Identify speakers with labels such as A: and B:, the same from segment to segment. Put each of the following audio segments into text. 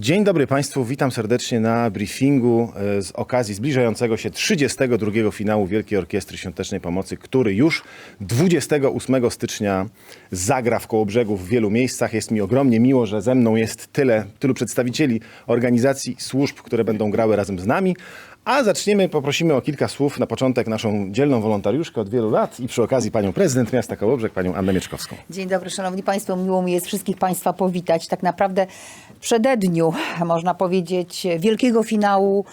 A: Dzień dobry Państwu, witam serdecznie na briefingu e, z okazji zbliżającego się 32. finału Wielkiej Orkiestry Świątecznej Pomocy, który już 28 stycznia zagra w Kołobrzegu w wielu miejscach. Jest mi ogromnie miło, że ze mną jest tyle, tylu przedstawicieli organizacji, służb, które będą grały razem z nami. A zaczniemy, poprosimy o kilka słów na początek naszą dzielną wolontariuszkę od wielu lat i przy okazji panią prezydent miasta Kołobrzeg, panią Annę Mieczkowską.
B: Dzień dobry, szanowni państwo. Miło mi jest wszystkich państwa powitać. Tak naprawdę w przededniu, można powiedzieć, wielkiego finału,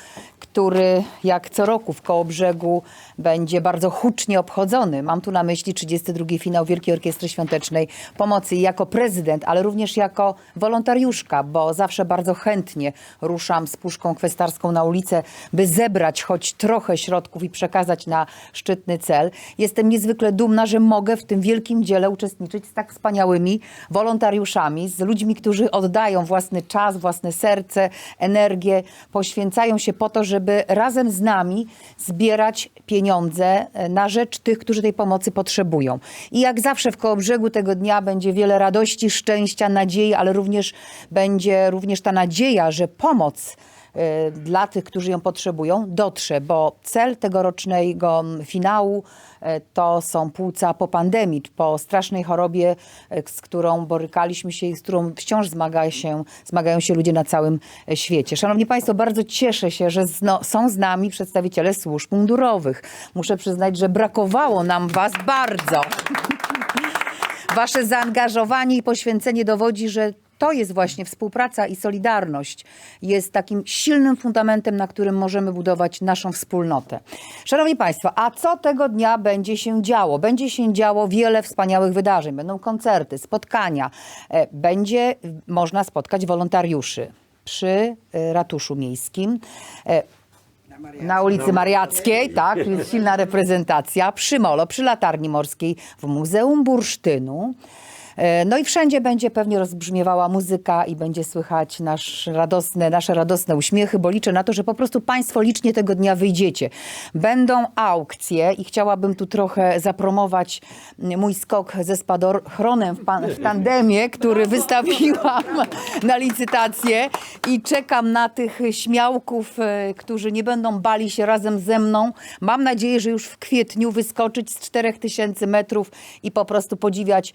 B: który jak co roku w Kołobrzegu będzie bardzo hucznie obchodzony. Mam tu na myśli 32. finał Wielkiej Orkiestry Świątecznej Pomocy. Jako prezydent, ale również jako wolontariuszka, bo zawsze bardzo chętnie ruszam z puszką kwestarską na ulicę, by zebrać choć trochę środków i przekazać na szczytny cel. Jestem niezwykle dumna, że mogę w tym wielkim dziele uczestniczyć z tak wspaniałymi wolontariuszami, z ludźmi, którzy oddają własny czas, własne serce, energię, poświęcają się po to, żeby razem z nami zbierać pieniądze e, na rzecz tych, którzy tej pomocy potrzebują. I jak zawsze w Kołobrzegu tego dnia będzie wiele radości, szczęścia, nadziei, ale również będzie również ta nadzieja, że pomoc dla tych, którzy ją potrzebują, dotrze, bo cel tegorocznego finału e, to są płuca po pandemii, po strasznej chorobie, e, z którą borykaliśmy się i z którą wciąż zmaga się, zmagają się ludzie na całym świecie. Szanowni Państwo, bardzo cieszę się, że zno, są z nami przedstawiciele służb mundurowych. Muszę przyznać, że brakowało nam Was bardzo. Wasze zaangażowanie i poświęcenie dowodzi, że to jest właśnie współpraca i solidarność. Jest takim silnym fundamentem, na którym możemy budować naszą wspólnotę. Szanowni Państwo, a co tego dnia będzie się działo? Będzie się działo wiele wspaniałych wydarzeń. Będą koncerty, spotkania. E, Będzie można spotkać wolontariuszy przy e, ratuszu miejskim. E, na ulicy Mariackiej, tak, silna reprezentacja. Przy Molo, przy Latarni Morskiej, w Muzeum Bursztynu. E, No i wszędzie będzie pewnie rozbrzmiewała muzyka i będzie słychać nasz radosne, nasze radosne uśmiechy, bo liczę na to, że po prostu Państwo licznie tego dnia wyjdziecie. Będą aukcje i chciałabym tu trochę zapromować mój skok ze spadochronem w, pan, w tandemie, który wystawiłam na licytację i czekam na tych śmiałków, e, którzy nie będą bali się razem ze mną. Mam nadzieję, że już w kwietniu wyskoczyć z 4000 metrów i po prostu podziwiać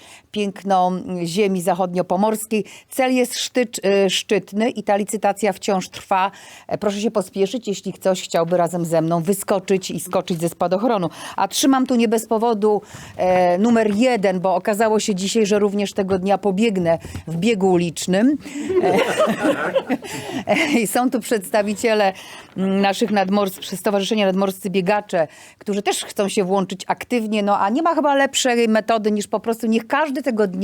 B: ziemi zachodniopomorskiej. Cel jest sztyc, e, szczytny i ta licytacja wciąż trwa. E, Proszę się pospieszyć, jeśli ktoś chciałby razem ze mną wyskoczyć i skoczyć ze spadochronu. A trzymam tu nie bez powodu e, numer jeden, bo okazało się dzisiaj, że również tego dnia pobiegnę w biegu ulicznym. I są tu przedstawiciele naszych nadmorscy, Stowarzyszenia Nadmorscy Biegacze, którzy też chcą się włączyć aktywnie, no a nie ma chyba lepszej metody niż po prostu niech każdy tego dnia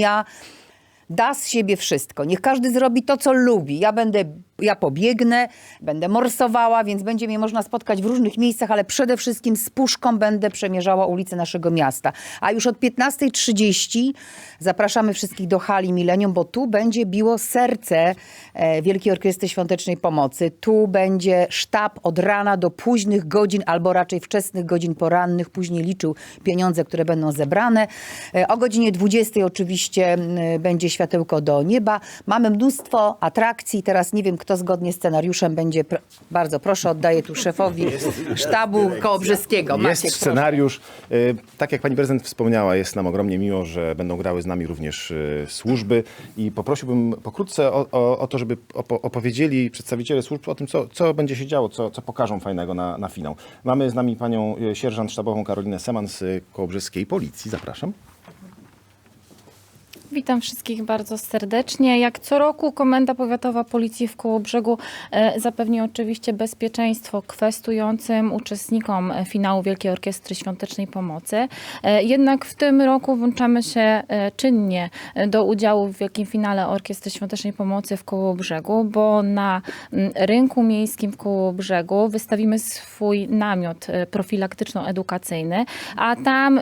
B: da z siebie wszystko. Niech każdy zrobi to, co lubi. Ja będę, ja pobiegnę, będę morsowała, więc będzie mnie można spotkać w różnych miejscach, ale przede wszystkim z puszką będę przemierzała ulice naszego miasta. A już od 15.30 zapraszamy wszystkich do hali Milenium, bo tu będzie biło serce e, Wielkiej Orkiestry Świątecznej Pomocy. Tu będzie sztab od rana do późnych godzin, albo raczej wczesnych godzin porannych. Później liczył pieniądze, które będą zebrane. E, o godzinie 20 oczywiście m, będzie światełko do nieba. Mamy mnóstwo atrakcji. Teraz nie wiem, kto zgodnie z scenariuszem będzie. Bardzo proszę, oddaję tu szefowi sztabu kołobrzeskiego.
A: Jest
B: Maciek, proszę.
A: scenariusz. Y, Tak jak pani prezydent wspomniała, jest nam ogromnie miło, że będą grały z nami również y, służby i poprosiłbym pokrótce o, o, o to, żeby opo- opowiedzieli przedstawiciele służb o tym, co, co będzie się działo, co, co pokażą fajnego na, na finał. Mamy z nami panią y, sierżant sztabową Karolinę Seman z y, Kołobrzeskiej Policji. Zapraszam.
C: Witam wszystkich bardzo serdecznie. Jak co roku Komenda Powiatowa Policji w Kołobrzegu e, zapewni oczywiście bezpieczeństwo kwestującym uczestnikom finału Wielkiej Orkiestry Świątecznej Pomocy. E, Jednak w tym roku włączamy się e, czynnie do udziału w Wielkim Finale Orkiestry Świątecznej Pomocy w Kołobrzegu, bo na rynku miejskim w Kołobrzegu wystawimy swój namiot profilaktyczno-edukacyjny, a tam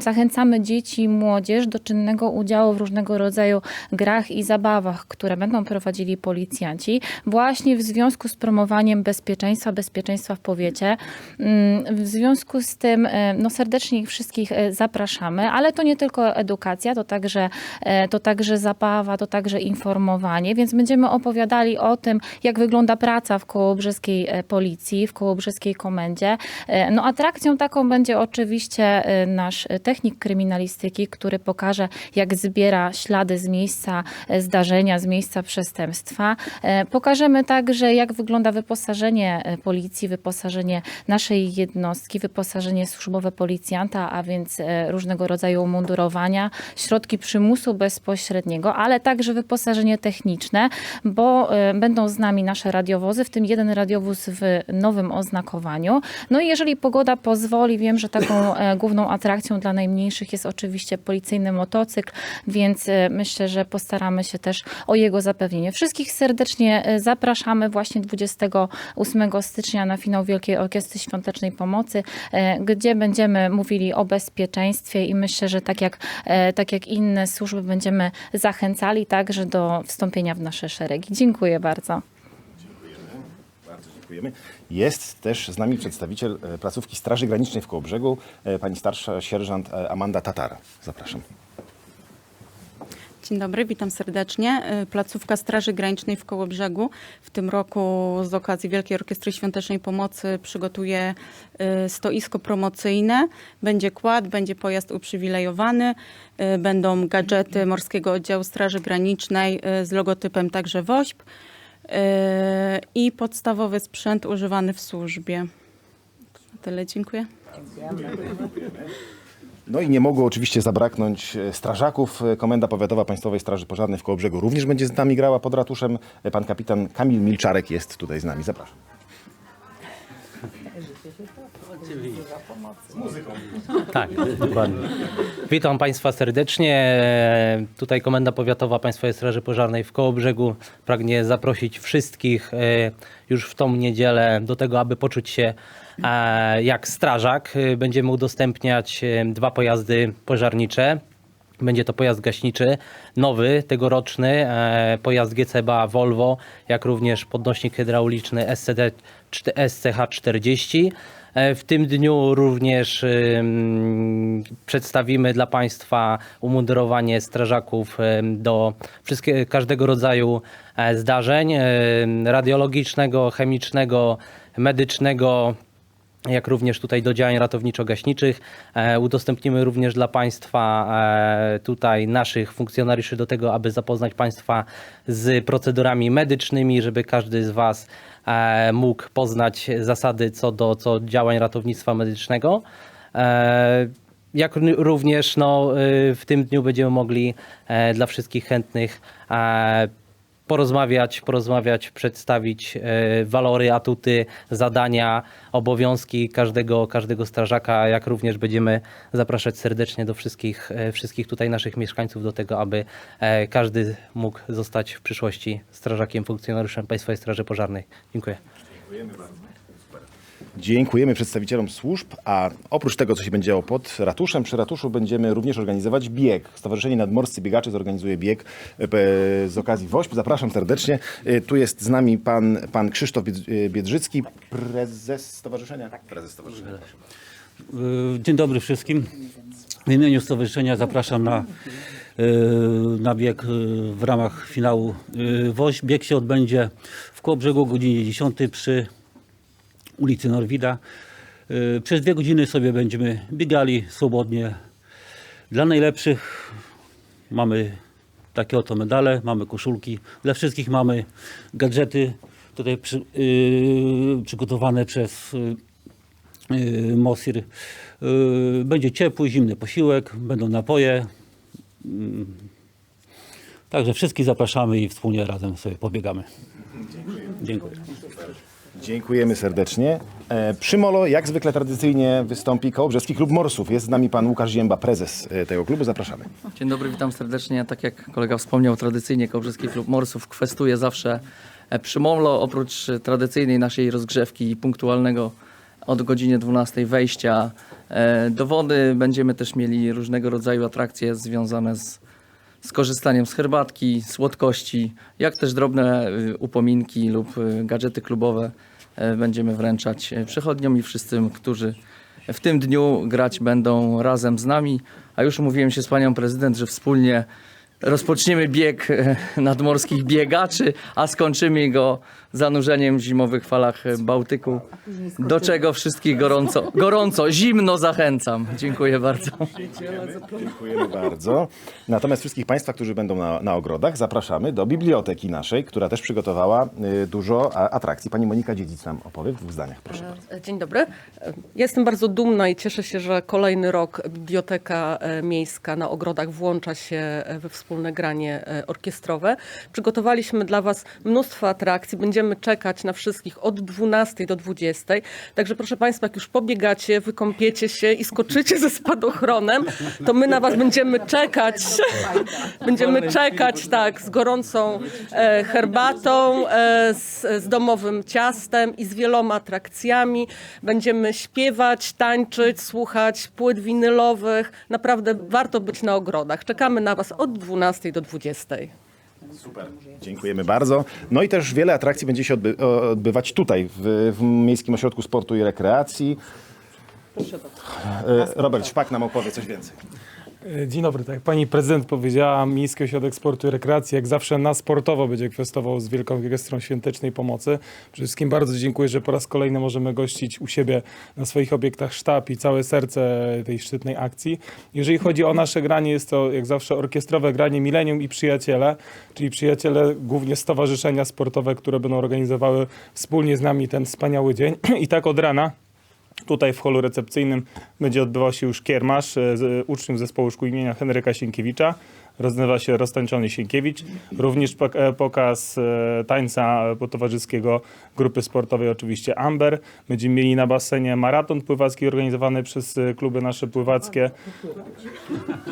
C: zachęcamy dzieci i młodzież do czynnego udziału w różnego rodzaju grach i zabawach, które będą prowadzili policjanci, właśnie w związku z promowaniem bezpieczeństwa, bezpieczeństwa w powiecie. Mm, W związku z tym e, no, serdecznie ich wszystkich e, zapraszamy, ale to nie tylko edukacja, to także, e, to także zabawa, to także informowanie, więc będziemy opowiadali o tym, jak wygląda praca w kołobrzeskiej policji, w kołobrzeskiej komendzie. No atrakcją taką będzie oczywiście nasz technik kryminalistyki, który pokaże, jak zbiera ślady z miejsca e, zdarzenia, z miejsca przestępstwa. E, Pokażemy także, jak wygląda wyposażenie e, policji, wyposażenie naszej jednostki, wyposażenie służbowe policjanta, a więc różnego rodzaju umundurowania, środki przymusu bezpośredniego, ale także wyposażenie techniczne, bo będą z nami nasze radiowozy, w tym jeden radiowóz w nowym oznakowaniu. No i jeżeli pogoda pozwoli, wiem, że taką główną atrakcją dla najmniejszych jest oczywiście policyjny motocykl, więc e, myślę, że postaramy się też o jego zapewnienie. Wszystkich serdecznie e, zapraszamy właśnie 28 stycznia na finał Wielkiej Orkiestry Świątecznej Pomocy, e, gdzie będziemy mówili o bezpieczeństwie i myślę, że tak jak, tak jak inne służby będziemy zachęcali także do wstąpienia w nasze szeregi. Dziękuję bardzo.
A: Bardzo dziękujemy. Jest też z nami przedstawiciel e, placówki Straży Granicznej w Kołobrzegu, e, pani starsza sierżant e, Amanda Tatar. Zapraszam.
D: Dzień dobry, witam serdecznie. Y, Placówka Straży Granicznej w Kołobrzegu w tym roku z okazji Wielkiej Orkiestry Świątecznej Pomocy przygotuje y, stoisko promocyjne. Będzie kład, będzie pojazd uprzywilejowany, y, będą gadżety Morskiego Oddziału Straży Granicznej z logotypem także WOŚP i podstawowy sprzęt używany w służbie. To Tyle, dziękuję.
A: No i nie mogło oczywiście zabraknąć e, strażaków. E, Komenda Powiatowa Państwowej Straży Pożarnej w Kołobrzegu również będzie z nami grała pod ratuszem. E, Pan kapitan Kamil Milczarek jest tutaj z nami. Zapraszam.
E: Tak, dokładnie. Witam Państwa serdecznie. Tutaj Komenda Powiatowa Państwowej Straży Pożarnej w Kołobrzegu pragnie zaprosić wszystkich e, już w tą niedzielę do tego, aby poczuć się e, jak strażak. E, Będziemy udostępniać dwa pojazdy pożarnicze. Będzie to pojazd gaśniczy, nowy, tegoroczny, e, pojazd GCBA Volvo, jak również podnośnik hydrauliczny SCD, czty- SCH40. E, W tym dniu również przedstawimy dla Państwa umundurowanie strażaków em, do każdego rodzaju e, zdarzeń radiologicznego, chemicznego, medycznego, jak również tutaj do działań ratowniczo-gaśniczych. E, Udostępnimy również dla Państwa e, tutaj naszych funkcjonariuszy do tego, aby zapoznać Państwa z procedurami medycznymi, żeby każdy z Was e, mógł poznać zasady co do co działań ratownictwa medycznego. Jak również no, y, w tym dniu będziemy mogli dla wszystkich chętnych porozmawiać, porozmawiać, przedstawić e, walory, atuty, zadania, obowiązki każdego, każdego strażaka, jak również będziemy zapraszać serdecznie do wszystkich, e, wszystkich tutaj naszych mieszkańców do tego, aby e, każdy mógł zostać w przyszłości strażakiem, funkcjonariuszem Państwowej Straży Pożarnej. Dziękuję.
A: Dziękujemy przedstawicielom służb, a oprócz tego, co się będzie działo pod ratuszem, przy ratuszu będziemy również organizować bieg. Stowarzyszenie Nadmorscy Biegacze zorganizuje bieg e, z okazji WOŚP. Zapraszam serdecznie. E, Tu jest z nami pan, pan Krzysztof e, Biedrzycki, prezes stowarzyszenia. Prezes stowarzyszenia.
F: Dzień dobry wszystkim. W imieniu stowarzyszenia zapraszam na, na bieg w ramach finału y, WOŚ. Bieg się odbędzie w Kołobrzegu o godzinie 10 przy ulicy Norwida. Y, Przez dwie godziny sobie będziemy biegali swobodnie. Dla najlepszych mamy takie oto medale, mamy koszulki. Dla wszystkich mamy gadżety tutaj przy, y, przygotowane przez y, y, Mosir. Y, Będzie ciepły, zimny posiłek, będą napoje. Mm. Także wszystkich zapraszamy i wspólnie razem sobie pobiegamy. Dziękuję.
A: Dziękujemy serdecznie. E, Przy Molo, jak zwykle tradycyjnie wystąpi Kołobrzeski Klub Morsów. Jest z nami pan Łukasz Zięba, prezes e, tego klubu. Zapraszamy.
G: Dzień dobry, witam serdecznie. Tak jak kolega wspomniał, tradycyjnie Kołbrzyski Klub Morsów kwestuje zawsze e, przy Momlo, oprócz tradycyjnej naszej rozgrzewki i punktualnego od godziny 12 wejścia e, do wody, będziemy też mieli różnego rodzaju atrakcje związane z z korzystaniem z herbatki, słodkości, jak też drobne y, upominki lub y, gadżety klubowe e, będziemy wręczać e, przechodniom i wszystkim, którzy w tym dniu grać będą razem z nami. A już umówiłem się z panią prezydent, że wspólnie rozpoczniemy bieg e, nadmorskich biegaczy, a skończymy go zanurzeniem w zimowych falach e, Bałtyku. Do czego wszystkich gorąco, gorąco, zimno zachęcam. Dziękuję bardzo.
A: Dziękujemy bardzo. Natomiast wszystkich Państwa, którzy będą na, na ogrodach, zapraszamy do biblioteki naszej, która też przygotowała y, dużo atrakcji. Pani Monika Dziedzic nam opowie w dwóch zdaniach, proszę bardzo.
H: Dzień dobry. Jestem bardzo dumna i cieszę się, że kolejny rok Biblioteka e, Miejska na Ogrodach włącza się e, we wspólne granie e, orkiestrowe. Przygotowaliśmy dla Was mnóstwo atrakcji. Będziemy czekać na wszystkich od 12 do 20. Także proszę Państwa, jak już pobiegacie, wykąpiecie się i skoczycie ze spadochronem, to my na Was będziemy czekać. Będziemy czekać, tak, z gorącą e, herbatą, e, z, z domowym ciastem i z wieloma atrakcjami. Będziemy śpiewać, tańczyć, słuchać płyt winylowych. Naprawdę warto być na ogrodach. Czekamy na Was od 12 do 20.
A: Super. Dziękujemy bardzo. No i też wiele atrakcji będzie się odby- odbywać tutaj, w, w Miejskim Ośrodku Sportu i Rekreacji. E, Robert Szpak nam opowie coś więcej.
I: E, Dzień dobry, tak jak pani prezydent powiedziała, Miejski Ośrodek Sportu i Rekreacji jak zawsze na sportowo będzie kwestował z Wielką Orkiestrą Świątecznej Pomocy. Przede wszystkim bardzo dziękuję, że po raz kolejny możemy gościć u siebie na swoich obiektach sztab i całe serce tej szczytnej akcji. Jeżeli chodzi o nasze granie, jest to jak zawsze orkiestrowe granie Milenium i Przyjaciele, czyli przyjaciele głównie stowarzyszenia sportowe, które będą organizowały wspólnie z nami ten wspaniały dzień. I tak od rana Tutaj w holu recepcyjnym będzie odbywał się już kiermasz e, z uczniów zespołu szkół imienia Henryka Sienkiewicza. Roznazywa się Roztańczony Sienkiewicz. Również e, pokaz e, tańca towarzyskiego grupy sportowej oczywiście Amber. Będziemy mieli na basenie maraton pływacki organizowany przez e, kluby nasze pływackie.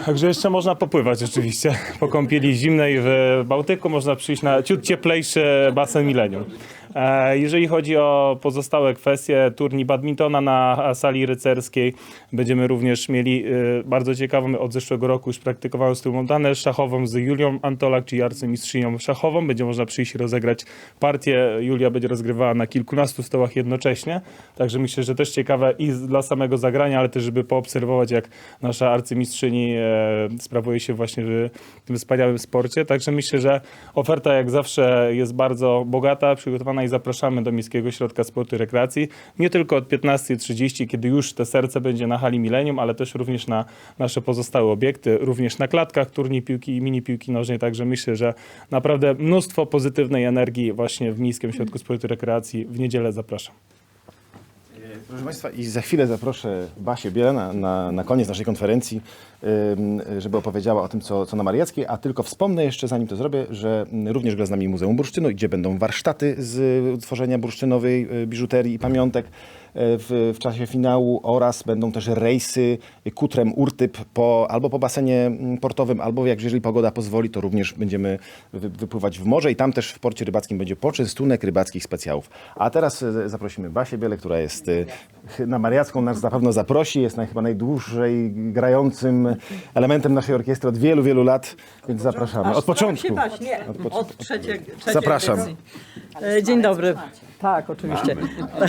I: Także jeszcze można popływać oczywiście. Po kąpieli zimnej w Bałtyku można przyjść na ciut cieplejszy basen Millennium. E, Jeżeli chodzi o pozostałe kwestie, turniej badmintona na sali rycerskiej będziemy również mieli e, bardzo ciekawą, od zeszłego roku już praktykowałem z danę szachową z Julią Antolak, czyli arcymistrzynią szachową. Będzie można przyjść i rozegrać partię. Julia będzie rozgrywała na kilkunastu stołach jednocześnie, także myślę, że też ciekawe i dla samego zagrania, ale też żeby poobserwować, jak nasza arcymistrzyni e, sprawuje się właśnie w tym wspaniałym sporcie. Także myślę, że oferta jak zawsze jest bardzo bogata, przygotowana i zapraszamy do Miejskiego Ośrodka Sportu i Rekreacji. Nie tylko od 15.30, kiedy już te serce będzie na hali Millennium, ale też również na nasze pozostałe obiekty, również na klatkach turniej piłki i mini piłki nożnej. Także myślę, że naprawdę mnóstwo pozytywnej energii właśnie w Miejskim Ośrodku Sportu i Rekreacji. W niedzielę zapraszam.
A: Proszę Państwa, i za chwilę zaproszę Basię Bielę na, na, na koniec naszej konferencji, żeby opowiedziała o tym, co, co na Mariackiej, a tylko wspomnę jeszcze, zanim to zrobię, że również gra z nami Muzeum Bursztynu, gdzie będą warsztaty z tworzenia bursztynowej y, biżuterii i pamiątek w, w czasie finału oraz będą też rejsy kutrem Urtyp po, albo po basenie mm, portowym, albo jak jeżeli pogoda pozwoli, to również będziemy wy, wypływać w morze i tam też w porcie rybackim będzie poczęstunek rybackich specjałów. A teraz y, zaprosimy Basię Bielę, która jest ch- na Mariacką, nas na pewno zaprosi, jest chyba najdłużej grającym elementem naszej orkiestry od wielu, wielu lat, więc zapraszamy. Od początku.
J: Nie, od trzeciej, trzeciej
A: Zapraszam.
J: E, Dzień dobry. Tak, oczywiście.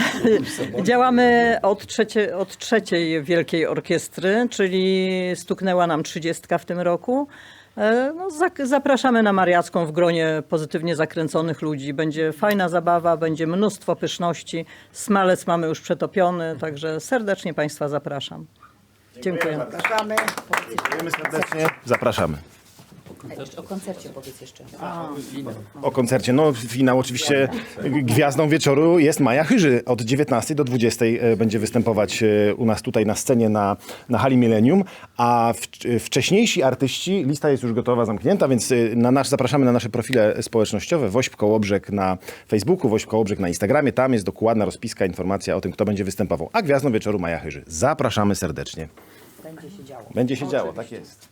J: Działamy od, trzecie, od trzeciej Wielkiej Orkiestry, czyli stuknęła nam trzydziestka w tym roku. E, No, zapraszamy na Mariacką w gronie pozytywnie zakręconych ludzi. Będzie fajna zabawa, będzie mnóstwo pyszności. Smalec mamy już przetopiony, także serdecznie Państwa zapraszam. Dziękuję.
A: Dziękujemy serdecznie. Zapraszamy.
B: O koncercie powiedz jeszcze.
A: O koncercie. No, finał oczywiście gwiazdą wieczoru jest Maja Chyży. Od 19 do 20 e, będzie występować e, u nas tutaj na scenie na, na hali Millennium, a w, e, wcześniejsi artyści, lista jest już gotowa, zamknięta, więc e, na nasz, zapraszamy na nasze profile społecznościowe. Wośp Kołobrzeg na Facebooku, Wośp Kołobrzeg na Instagramie. Tam jest dokładna rozpiska, informacja o tym, kto będzie występował. A gwiazdą wieczoru Maja Chyży. Zapraszamy serdecznie.
B: Będzie się działo.
A: Będzie się działo, tak jest.